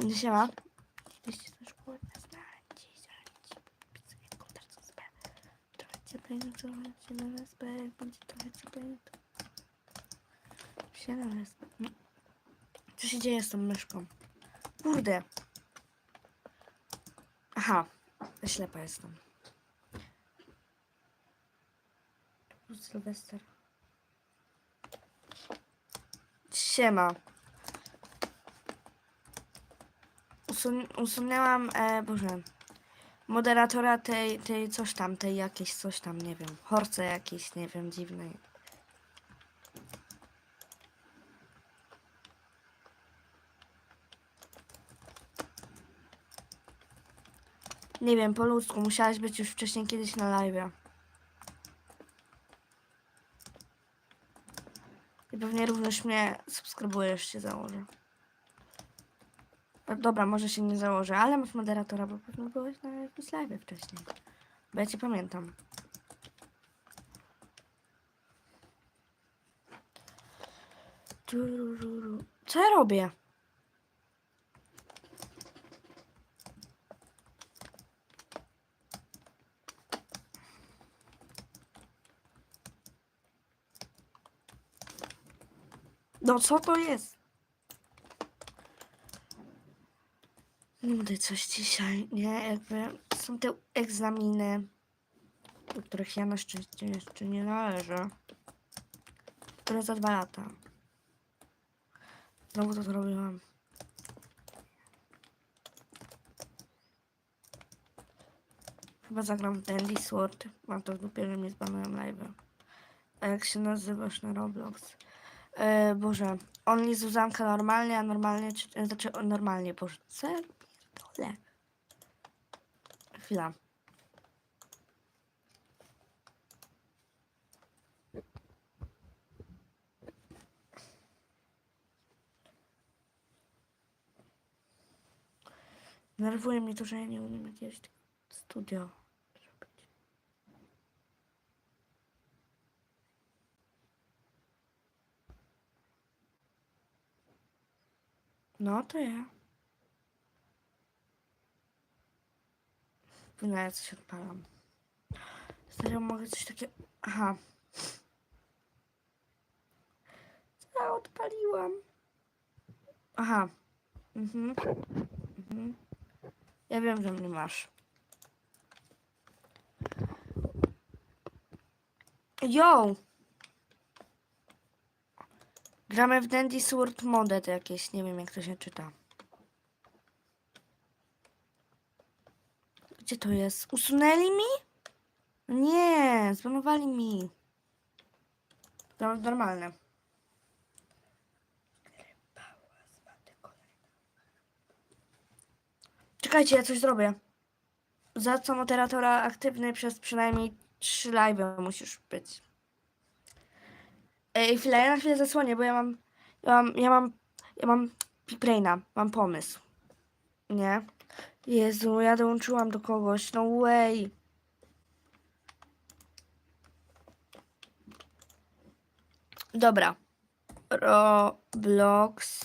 Mm, siema. Jeśli kurwa znacie, znacie. Pizza, komputer, co sobie. Trochę cieplej, no to chodźcie na wyspę, jak będzie trochę cieplej, to... Się na. No. Co się dzieje z tą myszką? Kurde. Aha, ślepa jestem. Sylwester. Siema. Usun usunęłam, e, Boże, moderatora tej, tej coś tam, tej jakiejś coś tam, nie wiem, horce jakiejś, nie wiem, dziwnej. Nie wiem, po ludzku, musiałaś być już wcześniej kiedyś na live. I pewnie również mnie subskrybujesz, się założę. No Dobra, może się nie założę, ale masz moderatora, bo pewno byłeś na jakimś live wcześniej. Bo ja cię pamiętam. Co ja robię? No co to jest? Nudy coś dzisiaj, nie? Jakby są te egzaminy, do których ja na szczęście jeszcze nie należę. Które za dwa lata. Znowu to zrobiłam. Chyba zagram Dandy Sword. Mam to w dupie, że mnie zbanują live. A jak się nazywasz na Roblox? E, Boże, only Zuzanka normalnie, a normalnie, czy, znaczy normalnie, Boże, pierdolę? Chwila. Nerwuje mnie to, że ja nie umiem jakiegoś studio zrobić. No to ja. No ja coś odpalam. Serio mogę coś takiego... Aha. Co ja odpaliłam? Aha. Mhm. Mhm. Ja wiem, że mnie masz. Yo! Gramy w Dandy Sword Modet jakieś, nie wiem jak to się czyta. Gdzie to jest? Usunęli mi? Nie, zbanowali mi. To normalne. Czekajcie, ja coś zrobię. Za co moderatora aktywny przez przynajmniej 3 live musisz być. Ej, chwilę, ja na chwilę zasłonię, bo ja mam, ja mam, ja mam, ja mam Braina, mam pomysł. Nie? Jezu, ja dołączyłam do kogoś, no way. Dobra. Roblox.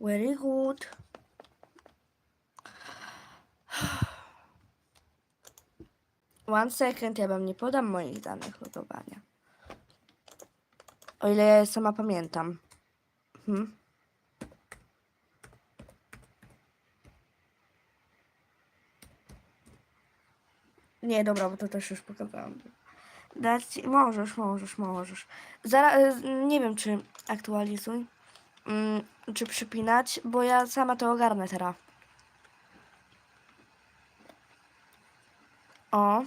Very good. One second, ja wam nie podam moich danych logowania. O ile ja sama pamiętam. Hmm. Nie, dobra, bo to też już pokazałam. Dać. Możesz, możesz, możesz. Zaraz, nie wiem, czy aktualizuj, mm, czy przypinać, bo ja sama to ogarnę teraz. O.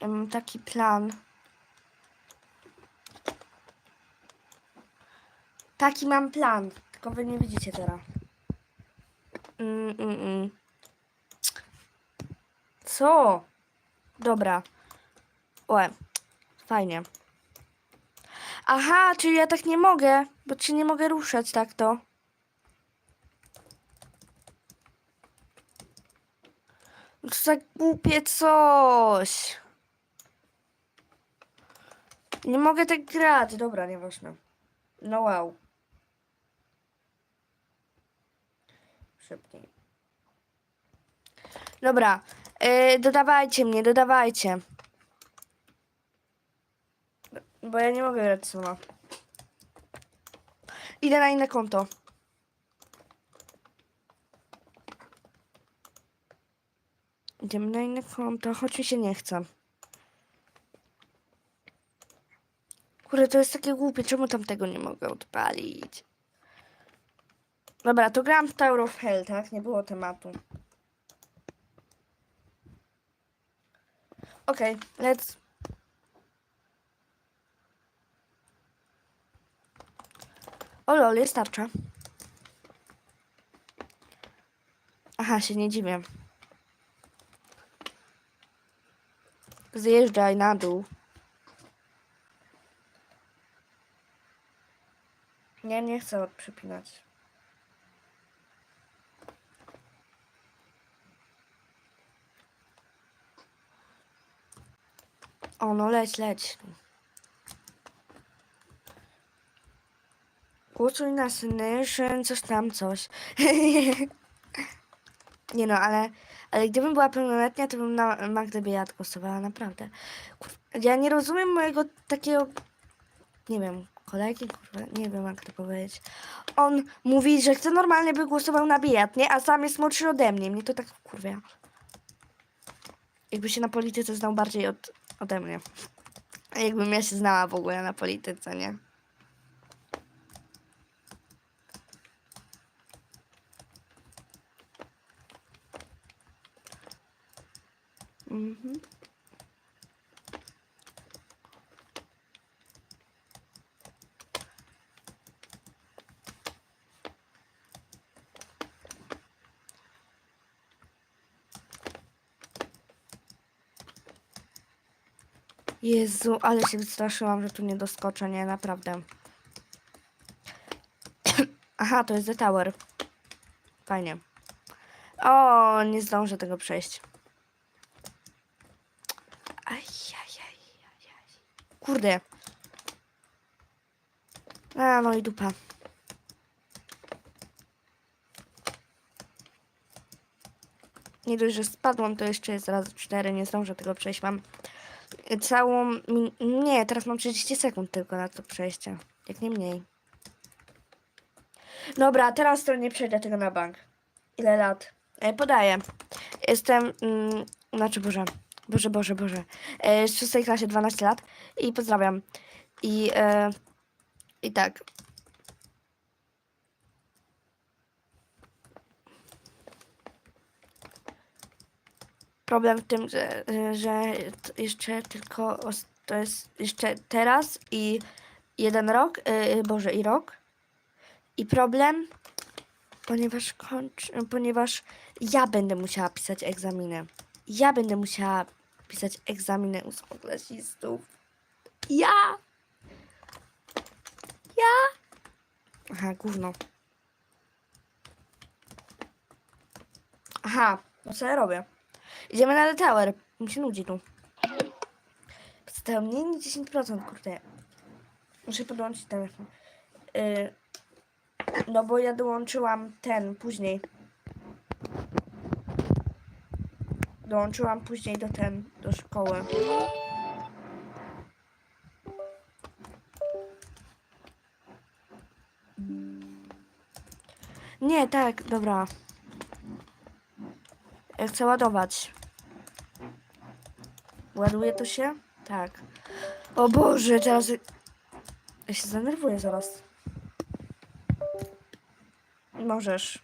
Mam taki plan. Taki mam plan, tylko wy nie widzicie teraz. Mm, mm, mm. Co? Dobra. Łe, fajnie. Aha, czyli ja tak nie mogę, bo ci nie mogę ruszać tak to. To tak głupie coś. Nie mogę tak grać. Dobra, nieważne. No wow. Szybciej. Dobra. Yy, dodawajcie mnie, dodawajcie. Bo ja nie mogę grać sama. Idę na inne konto. Idziemy na inne konto, choć mi się nie chce. Kurde, to jest takie głupie, czemu tam tego nie mogę odpalić? Dobra, to gram w Tower of Hell, tak? Nie było tematu. Okej, let's... O lol, jest tarcza. Aha, się nie dziwię. Zjeżdżaj na dół. Nie, nie chcę przypinać. O, no leć, leć. Głosuj na Synation, coś tam, coś. nie no, ale, ale gdybym była pełnoletnia, to bym na Magdę głosowała, naprawdę. Ja nie rozumiem mojego takiego, nie wiem, kolegi, kurwa, nie wiem jak to powiedzieć. On mówi, że chce normalnie by głosował na Biejat, nie? A sam jest młodszy ode mnie, mnie to tak kurwa. Jakby się na polityce znał bardziej od, ode mnie. Jakbym ja się znała w ogóle na polityce, nie? Mhm. Jezu, ale się wystraszyłam, że tu nie doskoczę, nie, naprawdę. Aha, to jest The Tower. Fajnie. O, nie zdążę tego przejść. Kurde. A, no i dupa. Nie dość, że spadłam, to jeszcze jest raz cztery, nie zdążę tego przejść. Mam całą... Nie, teraz mam 30 sekund tylko na to przejście. Jak nie mniej. Dobra, teraz to nie przejdę tego na bank. Ile lat? E, podaję. Jestem... Mm, znaczy, Boże. Boże, Boże, Boże. E, w szóstej klasie 12 lat. I pozdrawiam. I... E, I tak. Problem w tym, że, że jeszcze tylko to jest jeszcze teraz i jeden rok, yy, Boże, i rok. I problem, ponieważ kończ, ponieważ ja będę musiała pisać egzaminy. Ja będę musiała pisać egzaminy ósmoklasistów. Ja! Ja! Aha, gówno. Aha, co ja robię? Idziemy na The Tower. Mi się nudzi tu. Zostało mniej niż 10%, kurde. Muszę podłączyć telefon. Yy, no bo ja dołączyłam ten później. Dołączyłam później do ten, do szkoły. Nie, tak, dobra. Chcę ładować. Ładuje to się? Tak. O Boże, teraz... Y- ja się zdenerwuję zaraz. Możesz.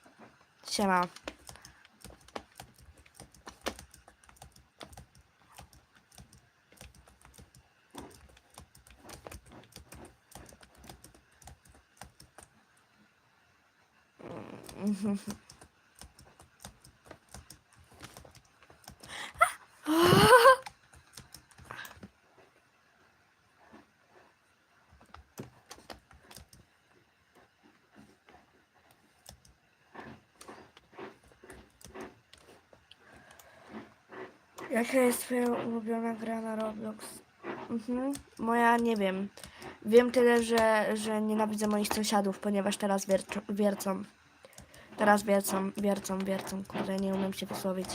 Siema. Mm-hmm. Jaka jest twoja ulubiona gra na Roblox? Mhm. Moja nie wiem. Wiem tyle, że, że nienawidzę moich sąsiadów, ponieważ teraz wierczą, wiercą. Teraz wiercą, wiercą, wiercą. Kurde, nie umiem się wysłowić.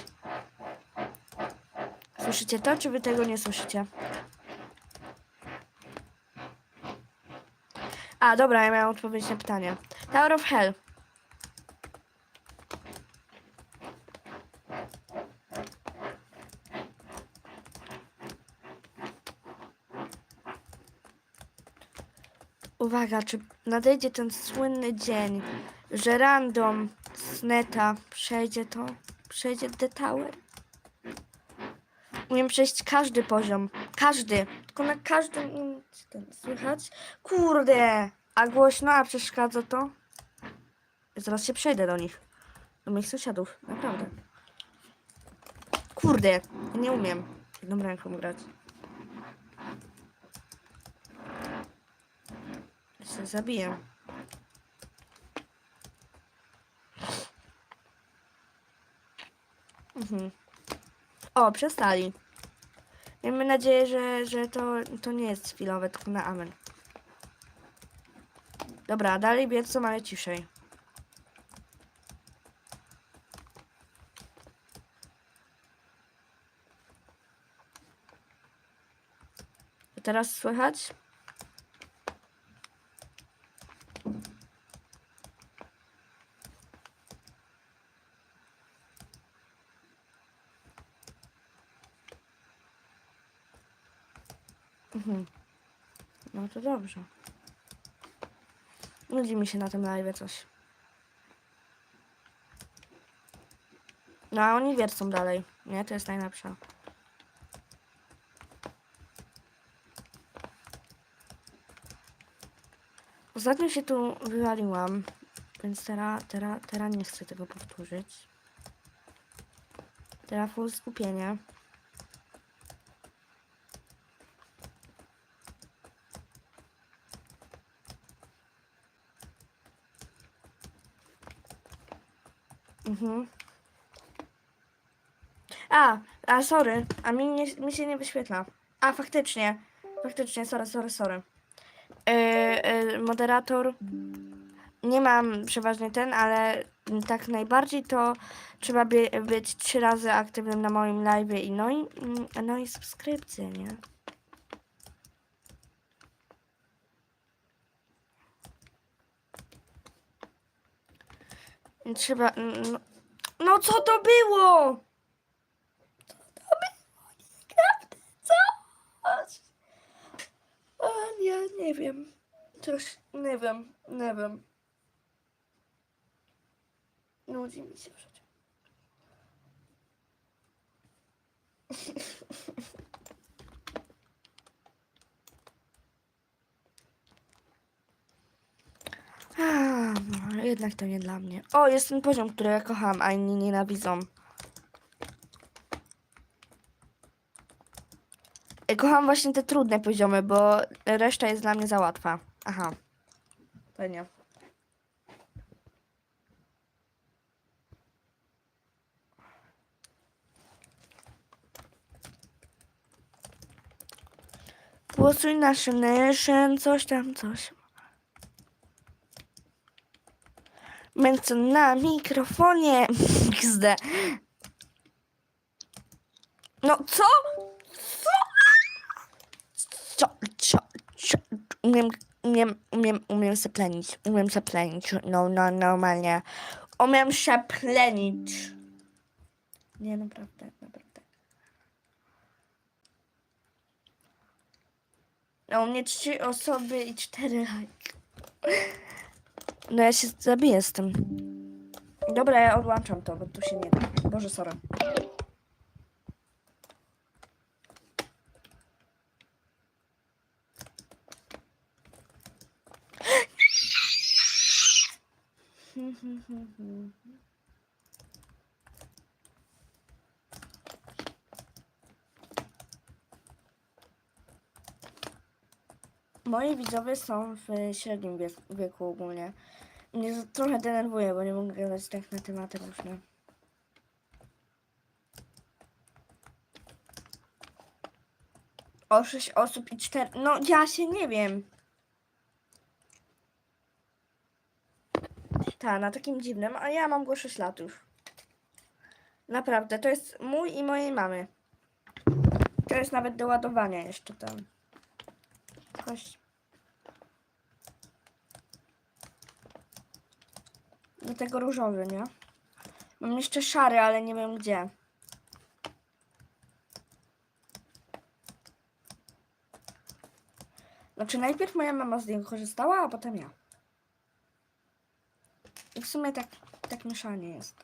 Słyszycie to, czy wy tego nie słyszycie? A, dobra, ja miałam odpowiedzieć na pytanie. Tower of Hell. Uwaga, czy nadejdzie ten słynny dzień, że random z neta przejdzie to, przejdzie The Tower? Umiem przejść każdy poziom, każdy, tylko na każdym ten słychać. Kurde, a głośno, a przeszkadza to? Zaraz się przejdę do nich, do moich sąsiadów, naprawdę. Kurde, nie umiem jedną ręką grać. Się zabiję. Mhm. O, przestali. Miejmy nadzieję, że, że to, to nie jest chwilowe, tylko na amen. Dobra, dalej biegną, ale ciszej. Teraz słychać? Mhm. No to dobrze. Nudzi mi się na tym live coś. No a oni wiercą dalej. Nie, to jest najlepsze. Ostatnio się tu wywaliłam, więc teraz, teraz, teraz nie chcę tego powtórzyć. Teraz full skupienie. Mhm. A, a sorry, a mi, nie, mi się nie wyświetla. A, faktycznie. Faktycznie, sorry, sorry, sorry. Yy, yy, moderator. Nie mam przeważnie ten, ale tak najbardziej to trzeba by, być trzy razy aktywnym na moim live i no i, no i subskrypcje, nie? Trzeba. No, no co to było? Co to było? Naprawdę, co? A, ja nie wiem. Coś, nie wiem, nie wiem. Nudzi mi się w życiu. A, no, jednak to nie dla mnie. O, jest ten poziom, który ja kocham, a inni nienawidzą. Ja Kocham właśnie te trudne poziomy, bo reszta jest dla mnie za łatwa. Aha. Fajnie. Głosuj na Shynation, coś tam, coś. Męco na mikrofonie. XD. No co? Co? Co? Co? co? Umiem, umiem, umiem, umiem zaplenić. Umiem zaplenić. No, no, normalnie. Umiem zaplenić. Nie, naprawdę, naprawdę. No, mnie trzy osoby i cztery lajki. No ja się zabiję z tym. Dobra, ja odłączam to, bo tu się nie da. Boże, sorry. Moi widzowie są w średnim wiek- wieku ogólnie. Mnie trochę denerwuje, bo nie mogę gadać tak na tematy różne. O 6 osób i 4. No ja się nie wiem. Ta, na takim dziwnym, a ja mam go 6 lat już. Naprawdę, to jest mój i mojej mamy. To jest nawet do ładowania jeszcze tam. Chodź. Do tego różowy, nie? Mam jeszcze szary, ale nie wiem gdzie. Znaczy najpierw moja mama z niego korzystała, a potem ja. I w sumie tak, tak mieszanie jest.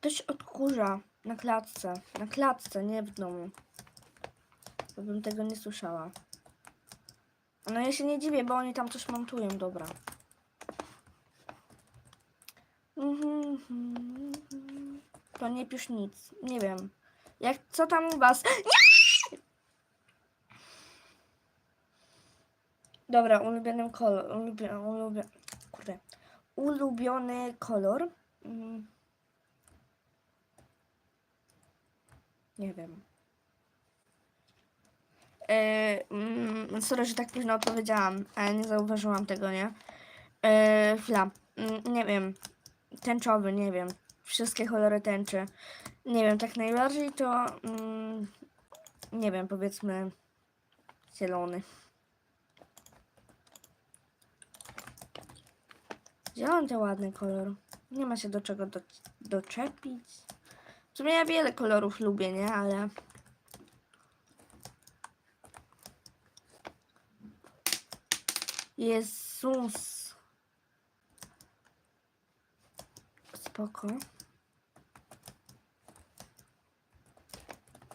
Ktoś odkurza na klatce. Na klatce, nie w domu. To bym tego nie słyszała. No ja się nie dziwię, bo oni tam coś montują, dobra. Mhm, mhm, mhm. To nie pisz nic. Nie wiem. Jak co tam u was? Nie! Dobra, ulubiony kolor. Kurde. Ulubiony kolor. Mm. Nie wiem. Mm, sorry, że tak późno odpowiedziałam, ale nie zauważyłam tego, nie? Chwila. Mm, nie wiem. Tęczowy, nie wiem. Wszystkie kolory tęczy. Nie wiem, tak najbardziej to... Mm, nie wiem, powiedzmy... Zielony. Zielony to ładny kolor. Nie ma się do czego do, doczepić. W sumie ja wiele kolorów lubię, nie? Ale... Jezus. Spoko.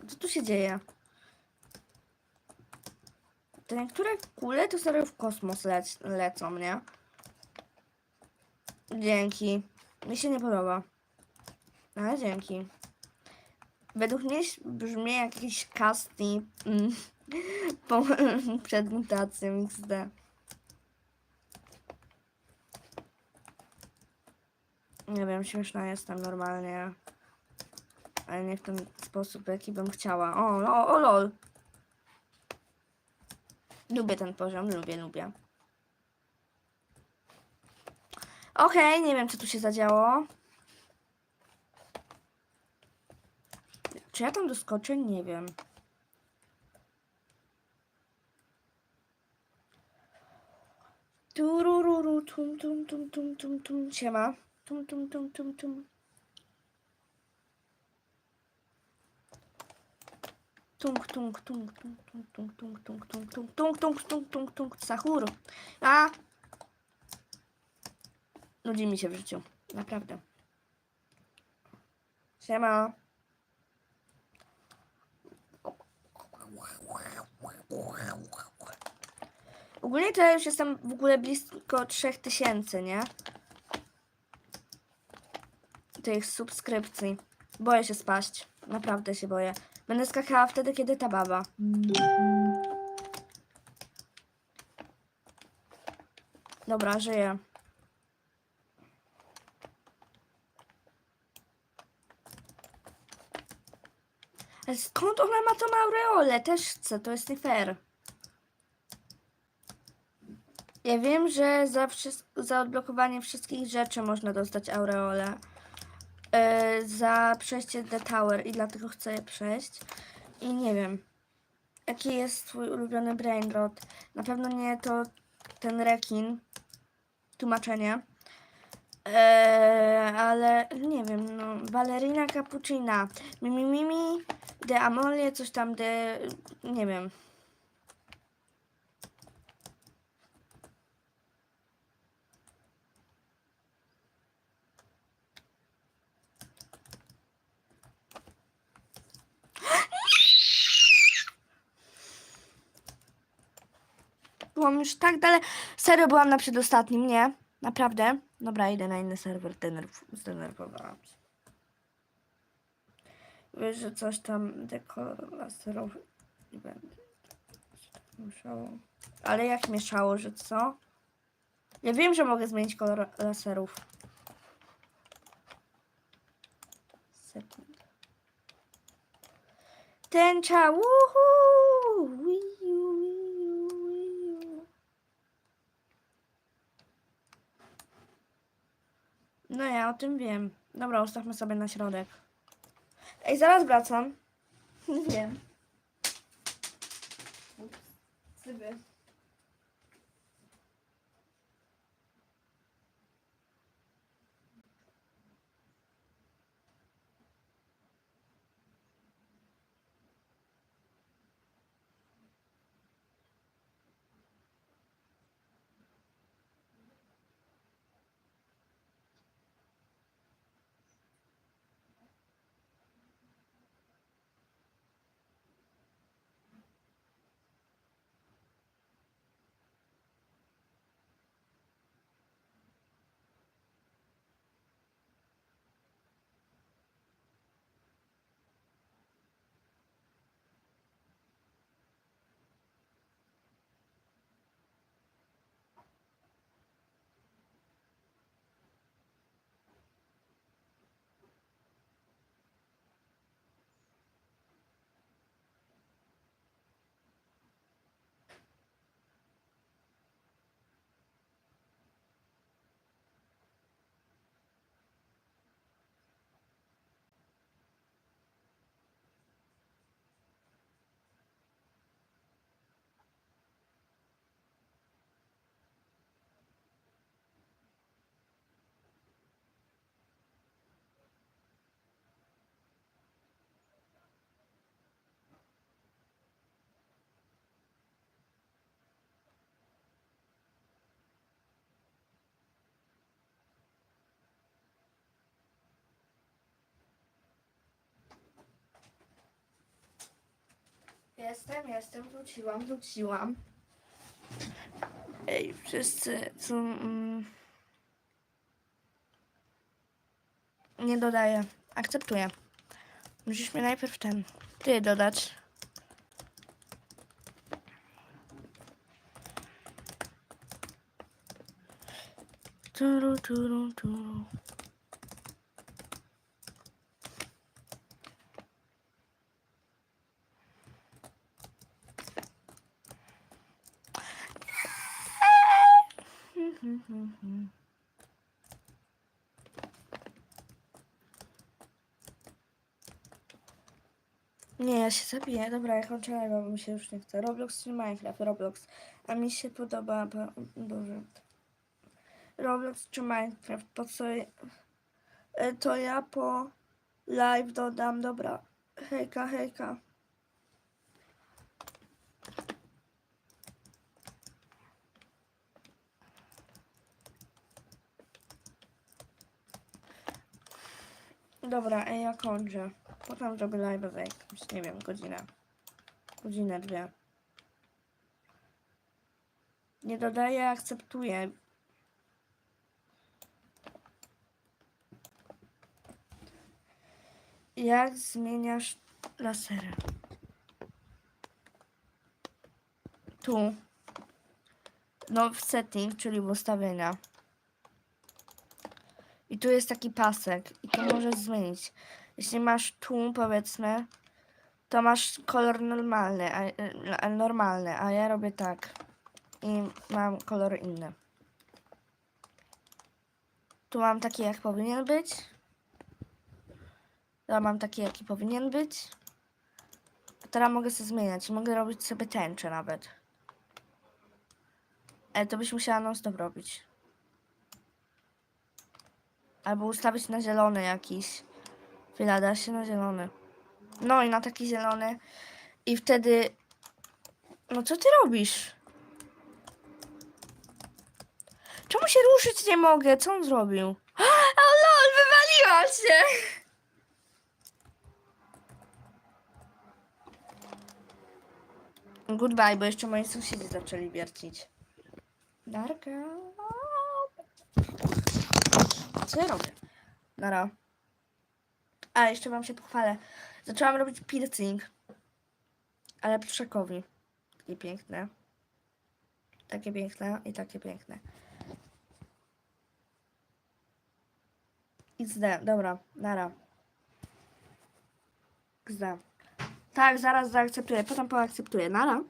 Co tu się dzieje? Te niektóre kule to serio w kosmos lec lecą, nie? Dzięki. Mi się nie podoba. Ale dzięki. Według mnie brzmi jak jakiś casting mm, po, przed mutacją XD. Nie wiem, śmieszna jestem normalnie. Ale nie w ten sposób, jaki bym chciała. O, o, o lol. Lubię ten poziom, lubię, lubię. Okej, nie wiem, co tu się zadziało. Czy ja tam doskoczę? Nie wiem. Turururu, tum, tum, tum, tum, tum, tum. Siema. Tum, tum, tum, tum, tum. Tung, tung, tung, tung, tung, tung, tung, tung, tung, tung, tung, tung, tung, tung, tung, Sahur. A! Nudzi mi się w życiu. Naprawdę. Siema. Ogólnie to ja już jestem w ogóle blisko 3000, nie? Tych subskrypcji. Boję się spaść. Naprawdę się boję. Będę skakała wtedy, kiedy ta baba. Dobra, żyję. Ale skąd ona ma tą aureolę? Też chcę, to jest nie fair. Ja wiem, że za, za odblokowanie wszystkich rzeczy można dostać aureolę. Yy, za przejście The Tower i dlatego chcę je przejść. I nie wiem, jaki jest twój ulubiony brainrot. Na pewno nie to ten rekin. Tłumaczenie. Eee, ale nie wiem, no, Valerina Cappuccina, Mimi Mimi, De Amolie, coś tam, De, nie wiem. byłam już tak dalej. Serio byłam na przedostatnim, nie? Naprawdę. Dobra, idę na inny serwer, zdenerwowałam się. Wiesz, że coś tam dekolasterowy nie będę musiało. Ale jak mieszało, że co? Ja wiem, że mogę zmienić kolor laserów. Setting. Tęcza, woohoo! No ja o tym wiem. Dobra, ustawmy sobie na środek. Ej, zaraz wracam. Wiem. Sobie. Jestem, jestem, wróciłam, wróciłam. Ej, wszyscy, co... Mm, nie dodaję. Akceptuję. Musisz mnie najpierw ten... Ty dodać. Turu, turu, turu. Nie, ja się zabiję. Dobra, ja kończę bo mi się już nie chce. Roblox czy Minecraft? Roblox. A mi się podoba... Bo... Boże. Roblox czy Minecraft? Po co... E, To ja po live dodam. Dobra. Hejka, hejka. Dobra, ej, ja kończę. Potem zrobię live za jakąś, nie wiem, godzinę. Godzinę, dwie. Nie dodaję, akceptuję. Jak zmieniasz lasery? Tu. No, w setting, czyli w ustawienia. I tu jest taki pasek i to możesz zmienić. Jeśli masz tu, powiedzmy, to masz kolor normalny, a, a, normalny, a ja robię tak. I mam kolor inny. Tu mam taki, jak powinien być. Ja mam taki, jaki powinien być. A teraz mogę sobie zmieniać. Mogę robić sobie tęczę nawet. Ale to byś musiała non stop robić. Albo ustawić na zielony jakiś. Chwila, się na zielony. No i na taki zielony. I wtedy... No co ty robisz? Czemu się ruszyć nie mogę? Co on zrobił? O lol, wywaliłam się! Goodbye, bo jeszcze moi sąsiedzi zaczęli wiercić. Darka. Co ja robię? Nara. A, jeszcze wam się pochwalę. Zaczęłam robić piercing. Ale pluszakowi. Takie piękne. Takie piękne i takie piękne. XD, dobra, nara. XD. Tak, zaraz zaakceptuję, potem poakceptuję. Nara.